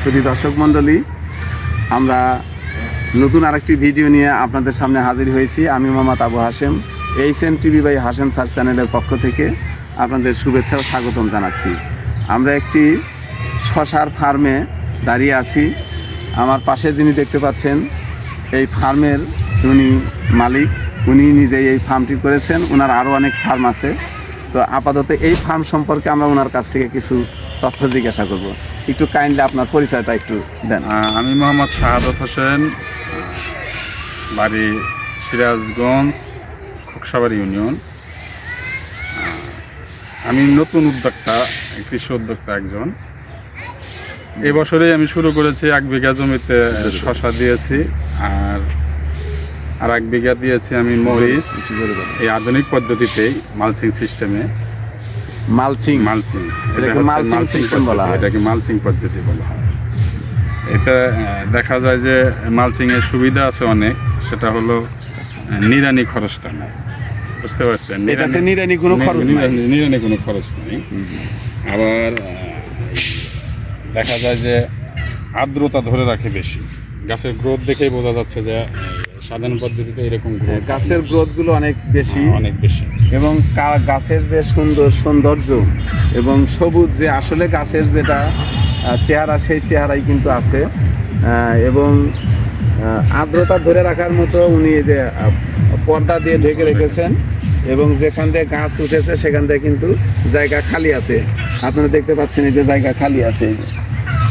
সুধী দর্শক মণ্ডলী, আমরা নতুন আরেকটি ভিডিও নিয়ে আপনাদের সামনে হাজির হয়েছি। আমি Mohammad Abu Hashem H N TV by Hashem sir চ্যানেলের পক্ষ থেকে আপনাদের শুভেচ্ছা ও স্বাগতম জানাচ্ছি। আমরা একটি শশার ফার্মে দাঁড়িয়ে আছি। আমার পাশে যিনি দেখতে পাচ্ছেন, এই ফার্মের উনি মালিক। উনি নিজেই এই ফার্মটি করেছেন। ওনার আরও অনেক ফার্ম আছে। তো আপাতত এই ফার্ম সম্পর্কে আমরা ওনার কাছ থেকে কিছু তথ্য জিজ্ঞাসা করব। একটু কাইন্ডলি আপনার পরিচয়টা একটু দেন আমি মোহাম্মদ শাহাদত হোসেন বাড়ি সিরাজগঞ্জ খোকসাবাড়ি ইউনিয়ন আমি নতুন উদ্যোক্তা কৃষি উদ্যোক্তা একজন এবছরেই আমি শুরু করেছি এক বিঘা জমিতে শশা দিয়েছি আর আর এক বিঘা দিয়েছি আমি মরিচ এই আধুনিক পদ্ধতিতেই মালচিং সিস্টেমে মালচিং। মালচিং। এটাকে মালচিং বলা হয়। এটাকে মালচিং পদ্ধতি বলা হয়। এটা দেখা যায় যে মালচিং এর সুবিধা আছে অনেক। সেটা হলো নিড়ানি খরচটা নাই। বুঝতে পারছেন? এটাতে নিড়ানি কোনো খরচ নিড়ানি কোনো খরচ নেই। আবার দেখা যায় যে আর্দ্রতা ধরে রাখে বেশি। গাছের গ্রোথ দেখেই বোঝা যাচ্ছে যে সাধারণ পদ্ধতিতে এরকম গ্রোথ গাছের গ্রোথগুলো অনেক বেশি। অনেক বেশি। এবং গাছের যে সুন্দর সৌন্দর্য এবং সবুজ যে আসলে গাছের যেটা চেহারা, সেই চেহারাই কিন্তু আছে। এবং আর্দ্রতা ধরে রাখার মতো উনি যে পর্দা দিয়ে ঢেকে রেখেছেন এবং যেখান দিয়ে গাছ উঠেছে সেখান থেকে কিন্তু জায়গা খালি আছে। আপনারা দেখতে পাচ্ছেন এই যে জায়গা খালি আছে।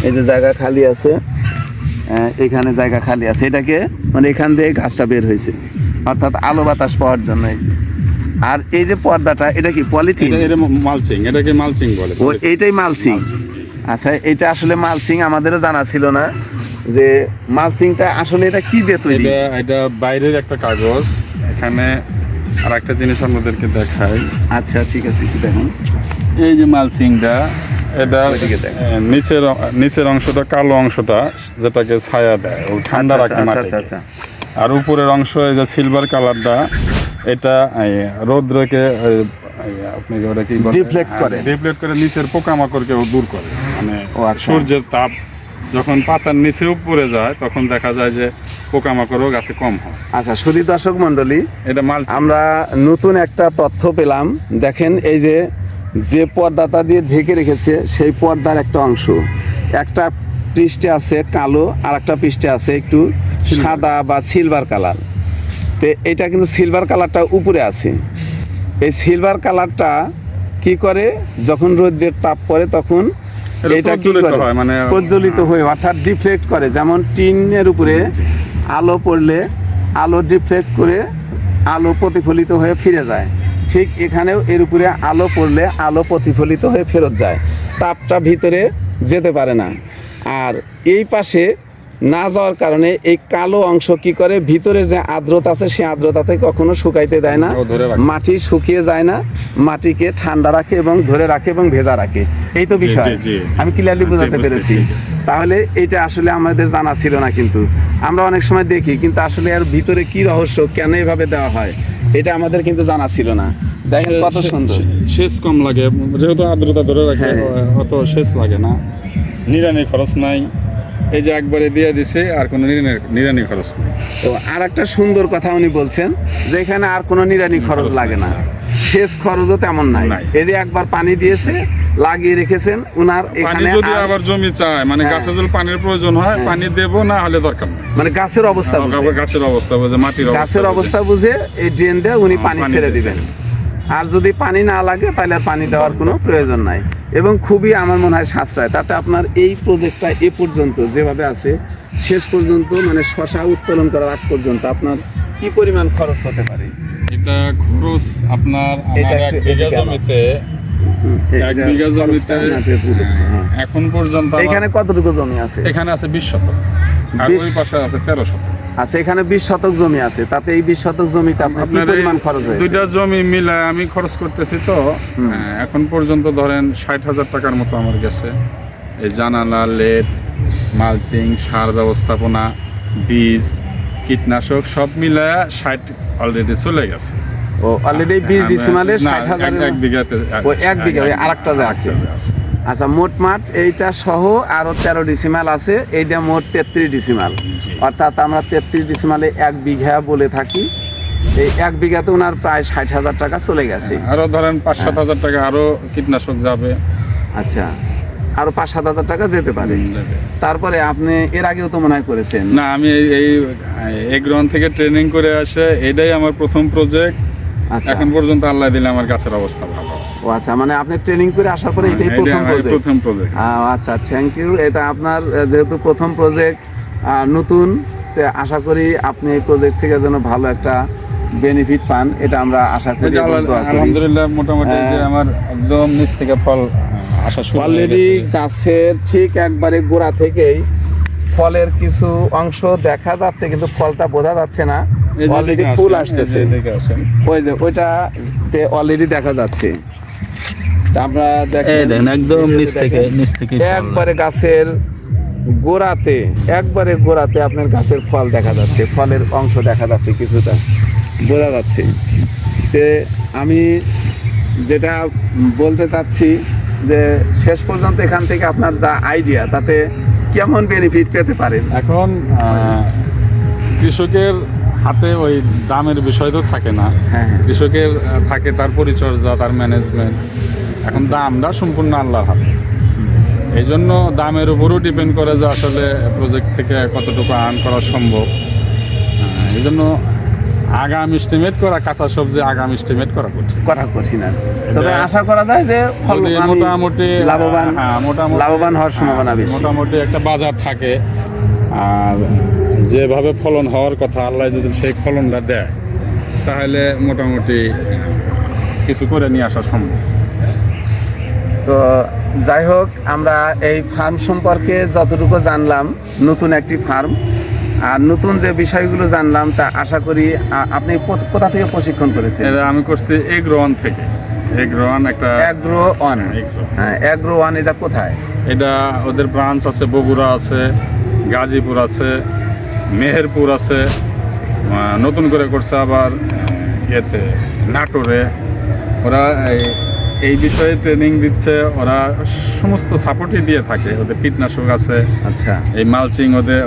এই যে। জায়গা খালি আছে এখানে জায়গা খালি আছে। এটাকে মানে এখান দিয়ে গাছটা বের হয়েছে। অর্থাৎ আলো বাতাস পাওয়ার জন্য আর এই যে পর্দাটা এটা কি পলিথিন? এটা মালচিং এটাকে মালচিং বলে। ও এইটাই মালচিং? আচ্ছা এটা আসলে মালচিং আমাদেরও জানা ছিল না যে মালচিংটা আসলে এটা কি দিয়ে তৈরি? এটা এটা বাইরের একটা কাগজ। এখানে আর একটা জিনিস আপনাদেরকে দেখাই। আচ্ছা ঠিক আছে কি দেখুন। এই যে মালচিংটা এটা। নিচের নিচের অংশটা কালো অংশটা যেটাকে ছায়া দেয় ও ঠান্ডা আচ্ছা, রাখে আচ্ছা, আচ্ছা, আচ্ছা। আর উপরের অংশ এই যে সিলভার কালারটা এটা রৌদ্রকে আপনি ওটা কি Deflect করে। ডিফ্লেক্ট করে নিচের পোকামাকড়কেও দূর করে। মানে আচ্ছা। সূর্যের তাপ যখন পাতার নিচে উপরে যায় তখন দেখা যায় যে পোকামাকড়ও গাছে কম হয়। আচ্ছা দর্শক মণ্ডলী এটা মাল আমরা নতুন একটা তথ্য পেলাম। দেখেন এই যে যে পর্দাটা দিয়ে ঢেকে রেখেছে সেই পর্দার একটা অংশ। একটা পৃষ্ঠে আছে কালো আর একটা পৃষ্ঠে আছে একটু সাদা বা সিলভার কালার তো এটা কিন্তু সিলভার কালারটা উপরে আছে। এই সিলভার কালারটা কি করে? যখন রোদের তাপ পড়ে তখন এটা এটা কি করে? মানে- প্রজ্বলিত হয়ে। অর্থাৎ ডিফ্লেক্ট করে। যেমন টিনের উপরে আলো পড়লে আলো ডিফ্লেক্ট করে আলো প্রতিফলিত হয়ে ফিরে যায়। ঠিক এখানেও এর উপরে আলো পড়লে আলো প্রতিফলিত হয়ে ফেরত যায়। তাপটা ভিতরে যেতে পারে না। আর এই পাশে না যাওয়ার কারণে এই কালো অংশ কি করে? ভিতরে যে আর্দ্রতা আছে সেই আর্দ্রতাতে কখনো শুকাইতে দেয় না। মাটি শুকিয়ে যায় না। মাটিকে ঠান্ডা রাখে এবং ধরে রাখে এবং ভেজা রাখে। এই তো বিষয়। আমি ক্লিয়ারলি বোঝাতে পেরেছি। তাহলে এটা আসলে আমাদের জানা ছিল না কিন্তু। আমরা অনেক সময় দেখি কিন্তু আসলে এর ভিতরে কি রহস্য কেন এভাবে দেওয়া হয়? এটা আমাদের কিন্তু জানা ছিল না। দেখেন কত সুন্দর। সেচ কম লাগে। যেহেতু আর্দ্রতা ধরে রাখে। অত সেচ লাগে না। নিরানি খরচ নাই। এই যে একবারে দিয়ে দিছে আর কোনো নিরানি- খরচ নেই। তো আর একটা সুন্দর কথা উনি বলছেন যে এখানে আর কোনো নিরানি খরচ লাগে না। শেষ খরচও তেমন নাই। এই যে একবার পানি দিয়েছে লাগিয়ে রেখেছেন উনার এখানে যদি আবার জমি চায় মানে হ্যাঁ। গাছে যদি পানির প্রয়োজন হয় পানি দেব না হলে দরকার নেই। মানে গাছের অবস্থা গাছের অবস্থা বুঝে মাটির গাছের অবস্থা বুঝে। এই ড্রেন দিয়ে উনি হ্যাঁ, পানি ছেড়ে দিবেন। আর যদি পানি না লাগে তাহলে আর পানি দেওয়ার কোনো প্রয়োজন নাই। এবং খুবই আমার মনে হয় সাশ্রয়। তাতে আপনার এই প্রজেক্টটা এ পর্যন্ত যেভাবে আছে শেষ পর্যন্ত মানে শশা উত্তোলন করার আগ পর্যন্ত আপনার কি পরিমাণ খরচ হতে পারে? এটা খরচ আপনার এটা আমার এক বিঘা জমিতে এক বিঘা হ্যাঁ। এখন পর্যন্ত এখানে কতটুকু জমি আছে? এখানে আছে বিশ শতক। আর ওই পাশে আছে তেরো শতক। আচ্ছা এখানে বিশ শতক জমি আছে তাতে এই বিশ শতক জমিতে আপনার কি পরিমাণ খরচ হয়েছে? দুইটা জমি মিলায় আমি খরচ করতেছি তো এখন পর্যন্ত ধরেন ষাট হাজার টাকার মতো আমার গেছে। এই জানালা লেট মালচিং সার ব্যবস্থাপনা বীজ কীটনাশক সব মিলায় ষাট অলরেডি চলে গেছে। ও অলরেডি আমি- ডিসিমালে ষাট হাজার এক- বিঘাতে এক বিঘা, আরেকটা আছে। আচ্ছা মোট মাঠ এইটা সহ আরও তেরো ডিসিমাল আছে। এইটা মোট তেত্রিশ ডিসিমাল। অর্থাৎ আমরা তেত্রিশ ডিসিমালে এক বিঘা বলে থাকি। এই এক বিঘাতে ওনার প্রায় ষাট হাজার টাকা চলে গেছে। আরও ধরেন পাঁচ সাত হাজার টাকা আরও কীটনাশক যাবে। আচ্ছা আরও পাঁচ সাত হাজার টাকা যেতে পারে। তারপরে আপনি এর আগেও তো মনে হয় করেছেন। না আমি এই- এই এগ্রন থেকে ট্রেনিং করে আসে এটাই আমার প্রথম প্রজেক্ট এখন পর্যন্ত আল্লাহ দিলে আমার গাছের অবস্থা ভালো আছে। ও আচ্ছা মানে আপনি ট্রেনিং করে আসার পরে এটাই এটাই প্রথম প্রজেক্ট প্রথম প্রজেক্ট আচ্ছা থ্যাংক ইউ এটা আপনার যেহেতু প্রথম প্রজেক্ট নতুন তো আশা করি আপনি এই প্রজেক্ট থেকে যেন ভালো একটা বেনিফিট পান। এটা আমরা আশা করি। আলহামদুলিল্লাহ মোটামুটি যে হ্যাঁ। আমার একদম নিচ থেকে ফল আসা শুরু অলরেডি গাছের ঠিক একবারে গোড়া থেকেই ফলের কিছু অংশ দেখা যাচ্ছে কিন্তু ফলটা বোঝা যাচ্ছে না। অলরেডি ফুল আসতেছে। ওই যে ওইটা অলরেডি দেখা যাচ্ছে। তা আমরা দেখেন একদম নিচ থেকে নিচ থেকে একবারে গাছের গোড়াতে একবারে গোড়াতে আপনার গাছের ফল দেখা যাচ্ছে। ফলের অংশ দেখা যাচ্ছে কিছুটা। বোঝা যাচ্ছে। তে আমি যেটা বলতে চাচ্ছি যে শেষ পর্যন্ত এখান থেকে আপনার যা আইডিয়া তাতে কেমন বেনিফিট পেতে পারেন? এখন আহ, কৃষকের হাতে ওই দামের বিষয় তো থাকে না। হ্যাঁ হ্যাঁ। কৃষকের থাকে তার পরিচর্যা তার ম্যানেজমেন্ট এখন দামটা সম্পূর্ণ আল্লাহর হাতে। এই জন্য দামের উপরও ডিপেন্ড করে যে আসলে প্রজেক্ট থেকে কতটুকু আর্ন করা সম্ভব। এই জন্য আগাম এস্টিমেট করা কাঁচা সবজি আগাম এস্টিমেট করা কঠিন। করা কঠিন আর তবে আশা করা যায় যে মোটামুটি লাভবান হ্যাঁ, মোটামুটি লাভবান হওয়ার সম্ভাবনা হ্যাঁ, বেশি। মোটামুটি একটা বাজার থাকে। আর যেভাবে ফলন হওয়ার কথা আল্লাহ যদি সেই ফলনটা দেয় তাহলে মোটামুটি কিছু করে নিয়ে আসা সম্ভব। তো যাই হোক আমরা এই ফার্ম সম্পর্কে যতটুকু জানলাম নতুন একটি ফার্ম আর নতুন যে বিষয়গুলো জানলাম তা আশা করি আপনি কোথা থেকে প্রশিক্ষণ করেছেন? এটা আমি করছি এগ্রোয়ান থেকে। এগ্রোয়ান একটা অ্যাগ্রো ওয়ান এগ্রো। হ্যাঁ এগ্রো ওয়ান এটা কোথায়? এটা ওদের ব্রাঞ্চ আছে বগুড়া আছে গাজীপুর আছে মেহেরপুর আছে নতুন করে করছে আবার ইয়েতে নাটোরে। ওরা এই- এই বিষয়ে ট্রেনিং দিচ্ছে ওরা সমস্ত সাপোর্টই দিয়ে থাকে ওদের কীটনাশক আছে। আচ্ছা। এই মালচিং ওদের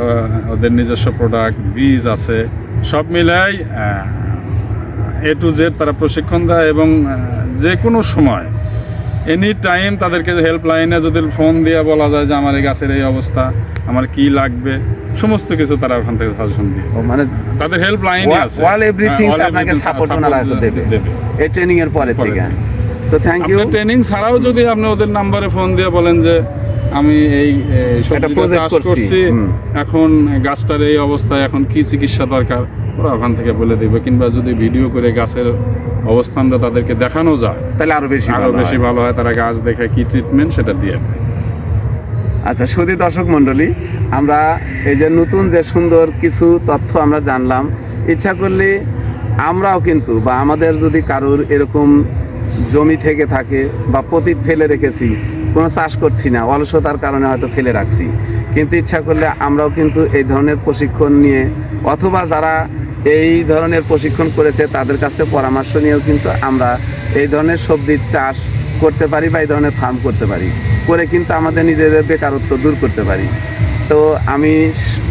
ওদের নিজস্ব প্রোডাক্ট বীজ আছে। সব মিলাই এ টু জেড তারা প্রশিক্ষণ দেয় এবং যে কোনো সময় এনি টাইম তাদেরকে হেল্পলাইনে যদি ফোন দিয়ে বলা যায় যে আমার এই গাছের এই অবস্থা আমার কি লাগবে সমস্ত কিছু তারা ওখান থেকে সাজেশন দিয়ে মানে তাদের হেল্পলাইনে আছে। অল এভরিথিং হ্যাঁ, আপনাকে সাপোর্ট ওনারা দেবে। এই ট্রেনিং এর পরে থেকে। তো থ্যাংক ইউ ট্রেনিং ছাড়াও যদি আপনি ওদের নাম্বারে ফোন দিয়ে বলেন যে আমি এই সবজিটা চাষ করছি। এখন গাছটার এই অবস্থায় এখন কি চিকিৎসা দরকার? ওরা ওখান থেকে বলে দেবে কিংবা যদি ভিডিও করে গাছের অবস্থানটা তাদেরকে দেখানো যায় তাহলে আরও বেশি আরও বেশি। ভালো হয় তারা গাছ দেখে কি ট্রিটমেন্ট সেটা দিয়ে আচ্ছা সুদী দর্শক মণ্ডলী আমরা এই যে নতুন যে সুন্দর কিছু তথ্য আমরা জানলাম ইচ্ছা করলে আমরাও কিন্তু বা আমাদের যদি কারোর এরকম জমি থেকে থাকে বা পতিত ফেলে রেখেছি কোনো চাষ করছি না অলসতার কারণে হয়তো ফেলে রাখছি কিন্তু ইচ্ছা করলে আমরাও কিন্তু এই ধরনের প্রশিক্ষণ নিয়ে অথবা যারা এই ধরনের প্রশিক্ষণ করেছে, তাদের কাছ থেকে পরামর্শ নিয়েও কিন্তু আমরা এই ধরনের সবজির চাষ করতে পারি বা এই ধরনের ফার্ম করতে পারি। করে কিন্তু আমাদের নিজেদের বেকারত্ব দূর করতে পারি। তো আমি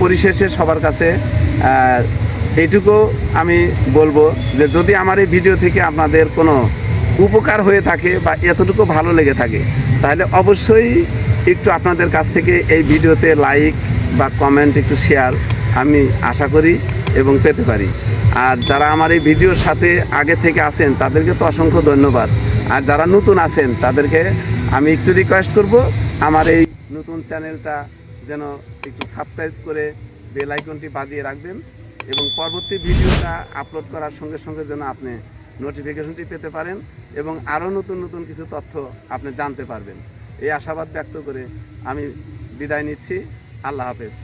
পরিশেষে সবার কাছে এইটুকু আমি বলব যে যদি আমার এই ভিডিও থেকে আপনাদের কোনো উপকার হয়ে থাকে বা এতটুকু ভালো লেগে থাকে, তাহলে অবশ্যই একটু আপনাদের কাছ থেকে এই ভিডিওতে লাইক বা কমেন্ট একটু শেয়ার আমি আশা করি এবং পেতে পারি। আর যারা আমার এই ভিডিওর সাথে আগে থেকে আছেন, তাদেরকে তো অসংখ্য ধন্যবাদ। আর যারা নতুন আছেন, তাদেরকে আমি একটু রিকোয়েস্ট করব, আমার এই নতুন চ্যানেলটা যেন একটু সাবস্ক্রাইব করে বেল আইকনটি বাজিয়ে রাখবেন এবং পরবর্তী ভিডিওটা আপলোড করার সঙ্গে সঙ্গে যেন আপনি নোটিফিকেশনটি পেতে পারেন এবং আরও নতুন নতুন কিছু তথ্য আপনি জানতে পারবেন। এই আশাবাদ ব্যক্ত করে আমি বিদায় নিচ্ছি। আল্লাহ হাফেজ।